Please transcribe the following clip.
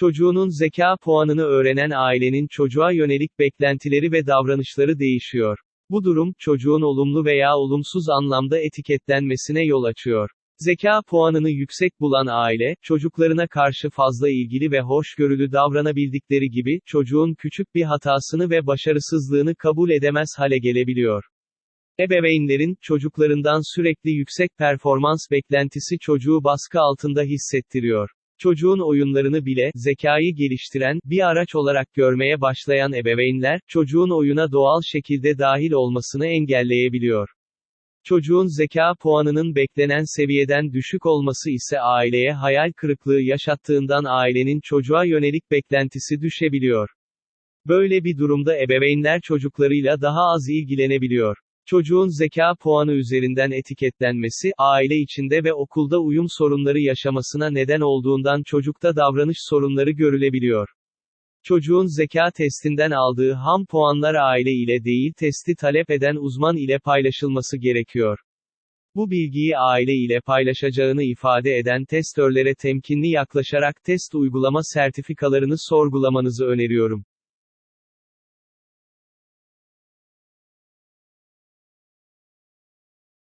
Çocuğunun zeka puanını öğrenen ailenin çocuğa yönelik beklentileri ve davranışları değişiyor. Bu durum, çocuğun olumlu veya olumsuz anlamda etiketlenmesine yol açıyor. Zeka puanını yüksek bulan aile, çocuklarına karşı fazla ilgili ve hoşgörülü davranabildikleri gibi, çocuğun küçük bir hatasını ve başarısızlığını kabul edemez hale gelebiliyor. Ebeveynlerin, çocuklarından sürekli yüksek performans beklentisi çocuğu baskı altında hissettiriyor. Çocuğun oyunlarını bile, zekayı geliştiren, bir araç olarak görmeye başlayan ebeveynler, çocuğun oyuna doğal şekilde dahil olmasını engelleyebiliyor. Çocuğun zeka puanının beklenen seviyeden düşük olması ise aileye hayal kırıklığı yaşattığından ailenin çocuğa yönelik beklentisi düşebiliyor. Böyle bir durumda ebeveynler çocuklarıyla daha az ilgilenebiliyor. Çocuğun zeka puanı üzerinden etiketlenmesi, aile içinde ve okulda uyum sorunları yaşamasına neden olduğundan çocukta davranış sorunları görülebiliyor. Çocuğun zeka testinden aldığı ham puanlar aile ile değil testi talep eden uzman ile paylaşılması gerekiyor. Bu bilgiyi aile ile paylaşacağını ifade eden testörlere temkinli yaklaşarak test uygulama sertifikalarını sorgulamanızı öneriyorum.